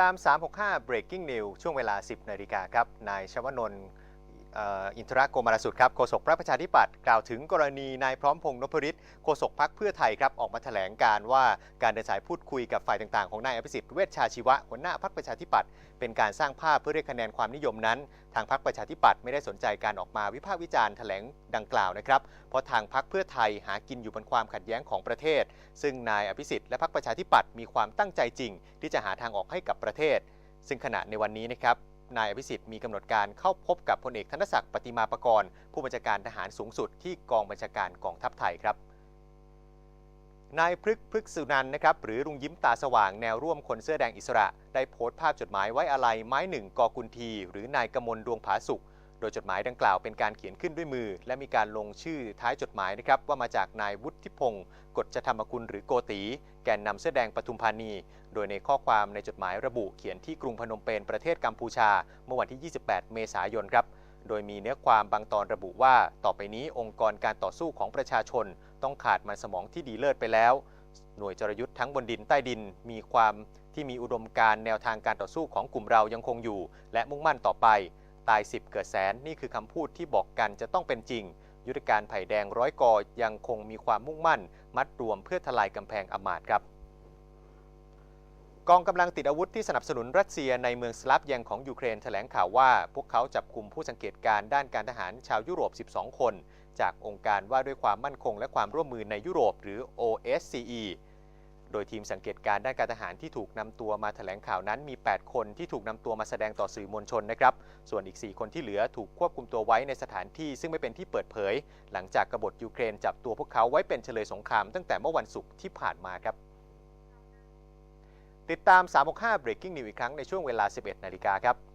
ตาม 365 Breaking News ช่วงเวลา 10นาฬิกาครับ นายชวนนท์ อินทรโกมารสุดครับโฆษกพรรคประชาธิปัตย์กล่าวถึงกรณีนายพร้อมพงษ์นพฤทธิ์โฆษกพรรคเพื่อไทยครับออกมาแถลงการว่าการเดินสายพูดคุยกับฝ่ายต่างๆ ของนายอภิสิทธิ์เวชชาชีวะหัวหน้าพรรคประชาธิปัตย์เป็นการสร้างภาพเพื่อเรียกคะแนนความนิยมนั้น ทางพรรคประชาธิปัตย์ไม่ได้สนใจการออกมาวิพากษ์วิจารณ์แถลงดังกล่าวนะครับเพราะทางพรรคเพื่อไทยหากินอยู่บนความขัดแย้งของประเทศ ซึ่งนายอภิสิทธิ์และพรรคประชาธิปัตย์มีความตั้งใจจริง ที่จะหาทางออกให้กับประเทศ ซึ่งขณะในวันนี้นะครับ นายอภิสิทธิ์มีกำหนดการเข้าพบกับพลเอกธนศักดิ์ปฏิมาประกรณ์ผู้บัญชาการทหารสูงสุดที่กองบัญชาการกองทัพไทยครับนายพฤกพฤกษุนันท์นะครับหรือลุงยิ้มตาสว่างแนวร่วมคนเสื้อแดงอิสระ ได้โพสต์ภาพจดหมายไว้อะไรไม้หนึ่งกอกุลที หรือนายกมลดวงผาสุข ดยจดหมายดังกล่าวเป็นการเขียนขึ้นด้วยมือ และมีการลงชื่อท้ายจดหมายนะครับว่ามาจากนายวุฒิพงศ์กฎจธรรมกุลหรือโกตี แกนนำเสื้อแดงปทุมธานี โดยในข้อความในจดหมายระบุเขียนที่กรุงพนมเปญประเทศกัมพูชา เมื่อวันที่ 28 เมษายนครับโดยมีเนื้อความบางตอนระบุว่า ต่อไปนี้องค์กรการต่อสู้ของประชาชน ต้องขาดมันสมองที่ดีเลิศไปแล้ว หน่วยจรยุทธ์ทั้งบนดินใต้ดินมีความที่มีอุดมการแนวทางการต่อสู้ของกลุ่มเรายังคงอยู่ และมุ่งมั่นต่อไป ตาย 10 เกิดแสน นี่คือคำพูดที่บอกกันจะต้องเป็นจริง ยุทธการไผ่แดงร้อยกอยังคงมีความมุ่งมั่น มัดรวมเพื่อทลายกำแพงอมาตครับกองกำลังติดอาวุธที่สนับสนุนรัสเซียในเมืองสลับยังของยูเครนแถลงข่าวว่า พวกเขาจับกลุ่มผู้สังเกตการณ์ด้านการทหารชาวยุโรป 12 คน จากองค์การว่าด้วยความมั่นคงและความร่วมมือในยุโรปหรือ OSCE โดยทีมสังเกตการณ์ด้านการทหารที่ถูกนำตัวมาแถลงข่าวนั้นมี 8 คนที่ถูกนำตัวมาแสดงต่อสื่อมวลชนนะครับ ส่วนอีก 4 คนที่เหลือถูกควบคุมตัวไว้ในสถานที่ซึ่งไม่เป็นที่เปิดเผย หลังจากกบฏยูเครนจับตัวพวกเขาไว้เป็นเฉลยสงครามตั้งแต่เมื่อวันศุกร์ที่ผ่านมาครับ ติดตาม 365 Breaking News อีกครั้งในช่วงเวลา 11 นาฬิกาครับ